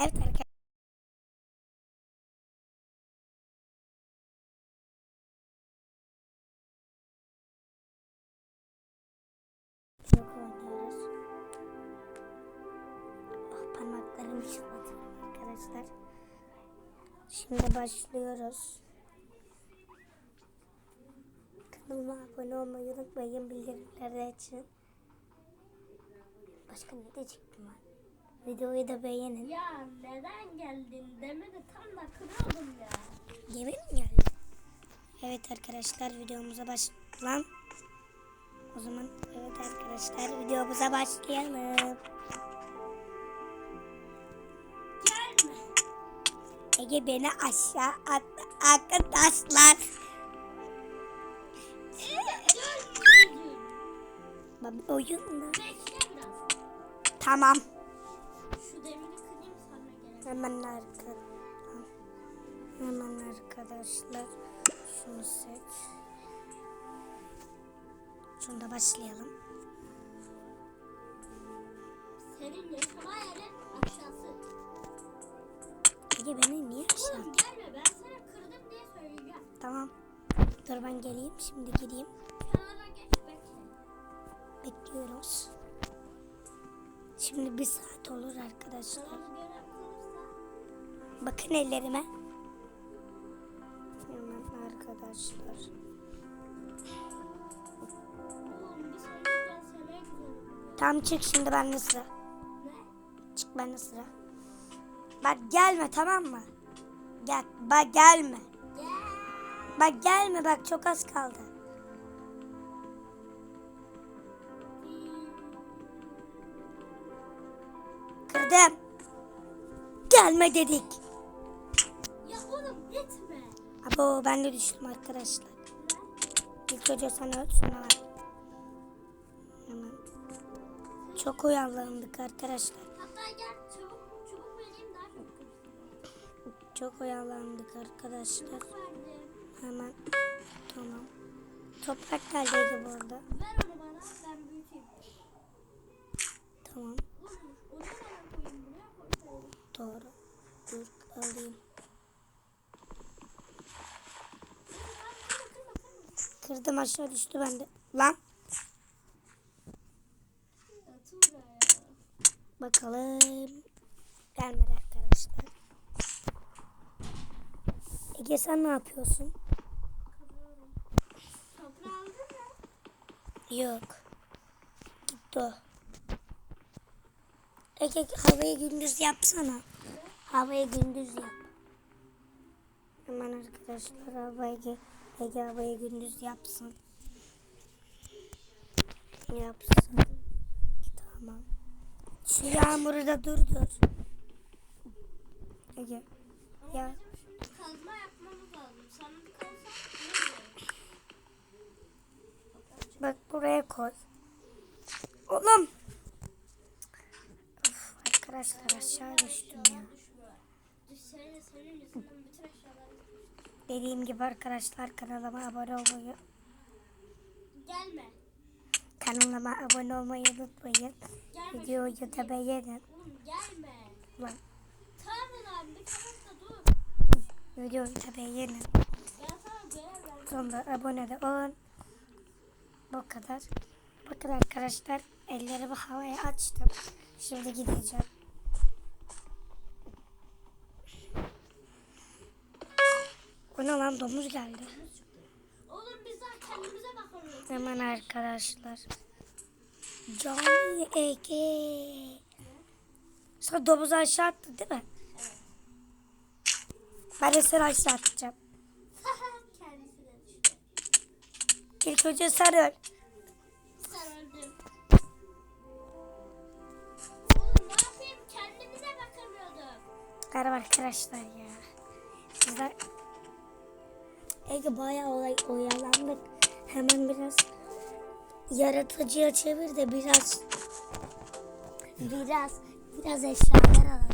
Evet arkadaşlar. Çok oynuyoruz. Oh, parmaklarım şıkladı arkadaşlar. Şimdi başlıyoruz. Kanalıma abone olmayı unutmayın. Bildirimleri açın. Başka ne diyecektim ben? Videoyu da beğenin. Ya neden geldin demedi tam da kırıyordum ya. Yemin mi geldi? Evet arkadaşlar videomuza başlayalım. O zaman evet arkadaşlar videomuza başlayalım. Gelme. Ege beni aşağı attı arkadaşlar. Baba oyun mu? Tamam. Hemen arka. Hemen arkadaşlar. Şunu seç. Şunda başlayalım. Senin yaşama yeri aşağısı. Ege beni niye aşağı Oğlum gelme ben sana kırdım diye söyleyeceğim. Tamam. Dur ben geleyim. Şimdi gideyim. Kenara geç bekle. Bekliyoruz. Şimdi bir saat olur arkadaşlar. Bakın ellerime. Hemen arkadaşlar. gidelim. Tam çık şimdi bende sıra. Ne? Çık bende sıra. Bak gelme tamam mı? Gel. Bak gelme. Gel. Bak gelme bak çok az kaldı. Kırdım. Gelme dedik. Abo ben de düştüm arkadaşlar. İlk önce sana öt sonra ben. Hemen. Çok oyalandık arkadaşlar. Hatta gel çabuk çabuk vereyim daha çok oyalandık arkadaşlar. Hemen. Tamam. Toprak neredeydi bu arada? Ver onu bana ben büyüteyim. Tamam. Doğru. Dur alayım. Kırdım aşağı düştü bende. Lan. Bakalım. Gelmedi arkadaşlar. Ege sen ne yapıyorsun? Yok. Gitti o. Ege havayı gündüz yapsana. Havayı gündüz yap. Hemen arkadaşlar havayı Ege havayı gündüz yapsın. Yapsın. Tamam. Şu yağmuru da durdur. Ege. Ya Kazma yapmamız lazım. Sana bir kalsa bak buraya koy. Oğlum. Of, arkadaşlar aşağı düştüm ya. Senin, senin yüzünden bütün eşyalar Dediğim gibi arkadaşlar kanalıma abone olmayı Gelme. kanalıma abone olmayı unutmayın. Gelme. Videoyu da beğenin. Oğlum gelme. Lan, Tamam abi bir tarafta dur. videoyu da beğenin. Sonra abone de olun. Bu kadar. Bakın arkadaşlar ellerimi havaya açtım. Şimdi gideceğim. Ne lan domuz geldi. Oğlum biz daha kendimize bakamıyoruz. Hemen arkadaşlar. Johnny Ege. Sonra domuzu aşağı attı değil mi? Ben de seni aşağı atacağım. İlk önce sen öl. Öldün. Oğlum ne yapayım? Kendimize bakamıyorduk. Merhaba arkadaşlar ya. Bizler Ege bayağı olay oyalandık. Hemen biraz yaratıcıya çevir de biraz biraz biraz eşyalar alalım.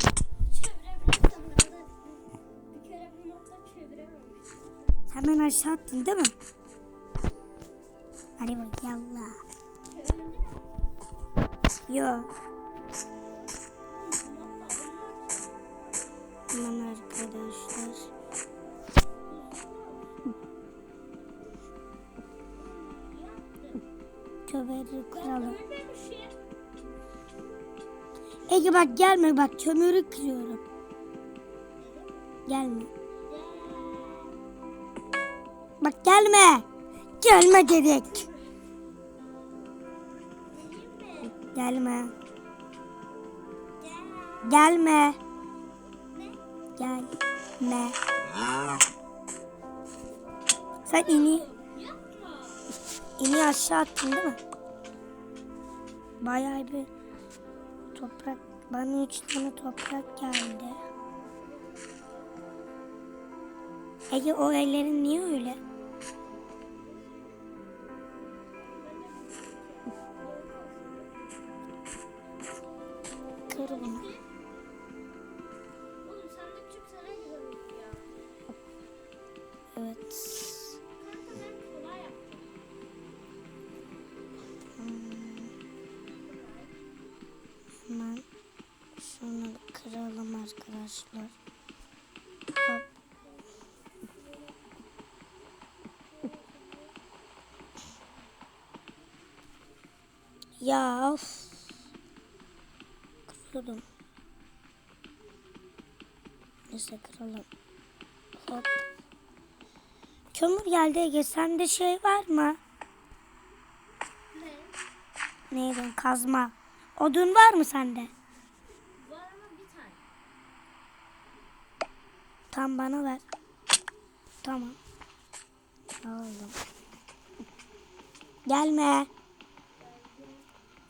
Hemen aşağı attın değil mi? Hadi bak yallah. Yok. Bu nokta kömürü kıralım. Ege bak gelme bak kömürü kırıyorum. Gelme. Bak gelme. Gelme dedik. Gelme. Gel. Gelme. Gelme. Sen ini, ini aşağı attın değil mi? Bayağı bir toprak. Bana üç tane toprak geldi. Ege o ellerin niye öyle? Ya of. Kırıyordum. Neyse kıralım. Hop. Kömür geldi Ege. Sende şey var mı? Ne? Neydi? Kazma. Odun var mı sende? Var ama bir tane. Tam bana ver. Tamam. Aldım. Gelme.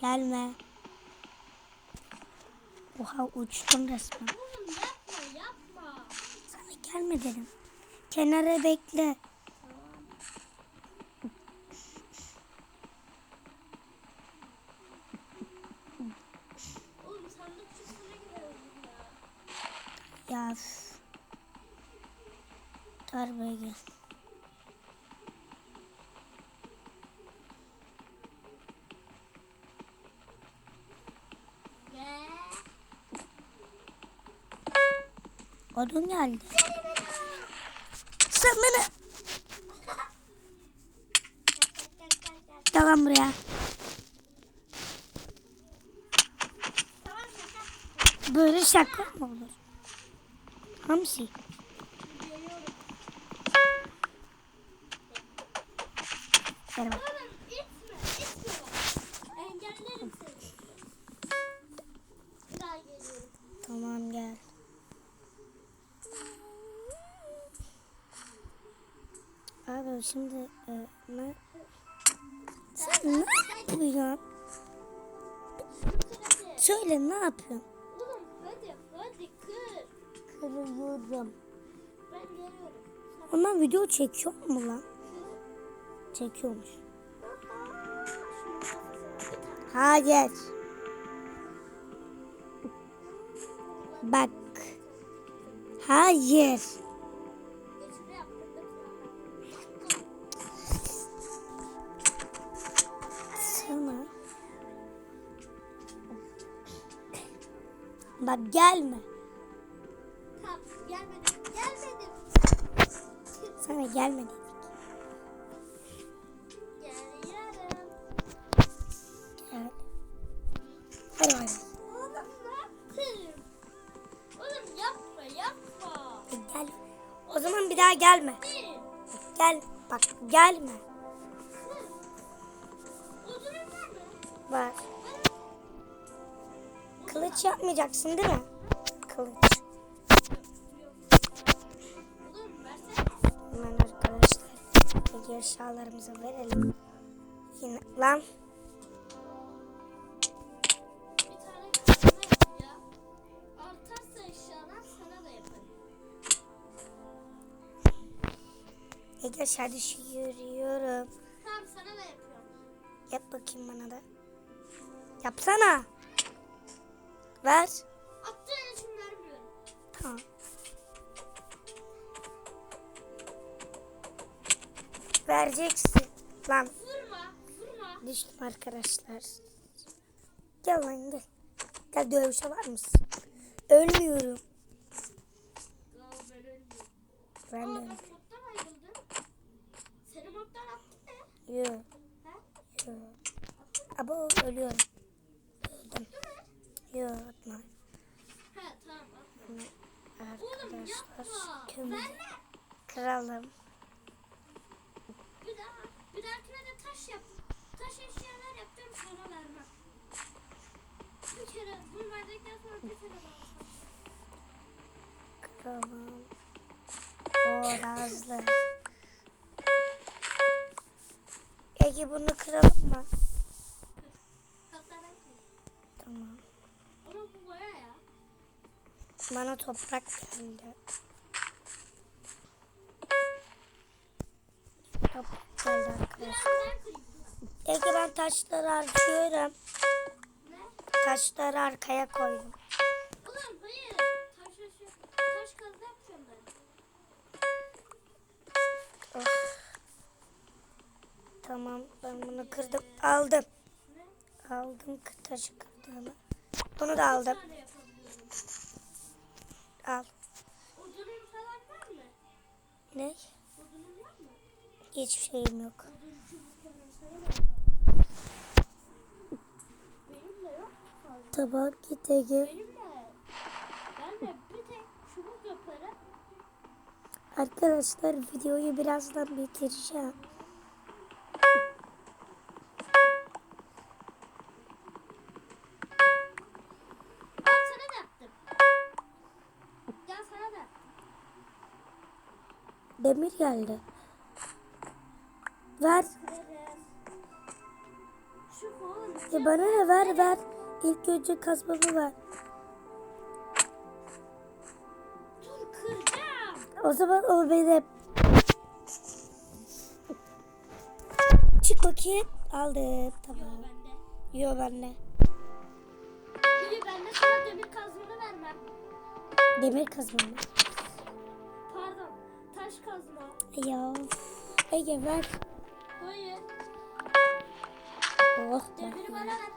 Gelme. Oha uçtum resmen. Oğlum yapma yapma. Sana gelme dedim. Kenara bekle. Oğlum sandık ya. Ya. üf. Darbeye gel. Gel. Odun geldi. Sen beni. Gel. Devam buraya. Böyle şaka mı olur? Hamsi. Geliyorum. Abi şimdi e, ne? Sen ne yapıyorsun? Söyle ne yapıyorsun? Oğlum hadi hadi kır. Kırıyorum. Ben geliyorum. Ondan video çekiyor mu lan? Çekiyormuş. Hayır. Bak. Hayır. Bak gelme. Tamam gelmedim gelmedim. Sana gelme dedik. Geliyorum. Gel. Hadi. Oğlum ne yaptın? Oğlum yapma yapma. Gel. O zaman bir daha gelme. Bir. Gel. Bak gelme. Var mı? Var. Kılıç yapmayacaksın değil mi? Kılıç. Hemen arkadaşlar. Peki eşyalarımızı verelim. Yine lan. Ege hadi şu yürüyorum. Tamam sana da yapıyorum. Yap bakayım bana da. Yapsana. Ver. Attığın için vermiyorum. Tamam. Vereceksin. Lan Vurma vurma. düştüm arkadaşlar. Gel lan gel. Gel dövüşe var mısın? Ölmüyorum. Ya ben ölmüyorum. Ben Aa de bak moddan ayrıldım. Seni moddan attın ne? Yok. Yok. Abo ölüyorum. Yok atma. Ha tamam. atma. Arkadaşlar kömür kıralım. Bir daha. Bir dahakine de taş yap. Taş eşyalar yapacağım sana vermem. Bir kere bunu verdikten sonra bir kere. Kıralım. O razlı. Ege bunu kıralım mı? Hatta ben koyayım. Tamam. Ama bu boya ya. Bana toprak geldi. Toprak geldi arkadaşlar. Ege ben taşları harcıyorum. Taşları arkaya koydum. Ulan hayır. Taş eşya. Taş kazı yapacağım ben. Of. Tamam ben bunu kırdım. Aldım. Aldım taşı kırdığımı. Bunu da aldım. Al. Odunun falan var mı? Ne? Odunun var mı? Hiçbir şeyim yok. Odun çubuk falan. Benim de yok fazla. Tamam git Ege. Benim de. Ben de bir tek çubuk yaparım. Arkadaşlar videoyu birazdan bitireceğim. Geldi. Ver. E bana ne ver ver. İlk önce kazmamı ver. O zaman o benim. Çık bakayım. Aldım. Tamam. Bende. Yo bende. İyi ben de sana demir kazmanı vermem. Demir kazmamı. Kazma. Ya. Ege ver. Hayır. Oh. be. Demiri bana ver.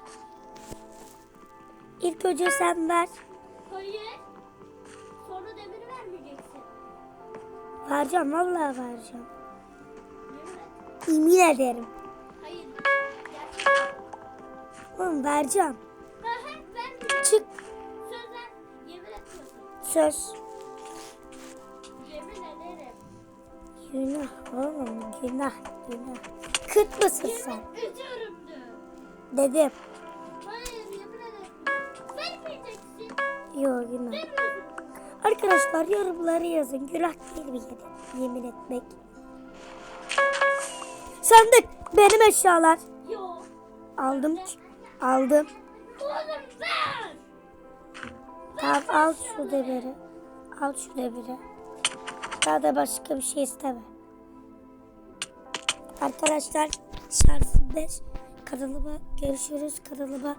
İlk önce sen ver. Hayır. Sonra demiri vermeyeceksin. Vereceğim vallahi vereceğim. Yemin ederim. Hayır. Gerçekten. Oğlum vereceğim. Ha ha vermeyeceksin. Çık. Söz ver. Yemin etmiyorsun. Söz. Günah oğlum günah günah. Kıt mısın sen? Yemin ediyorum de. Dedim. Hayır yemin ederim. Vermeyeceksin. Yo günah. Arkadaşlar yorumları yazın. Günah değil mi yemin- yemin etmek? Sandık. Benim eşyalar. Yok. Aldım. Aldım. Oğlum ver. Tamam al şu demiri. Al şu demiri. Daha da başka bir şey isteme. Arkadaşlar şarjım 5. Kanalıma görüşürüz. Kanalıma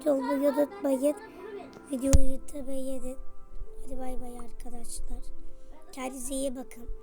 abone olmayı unutmayın. Videoyu da beğenin. Hadi bay bay arkadaşlar. Kendinize iyi bakın.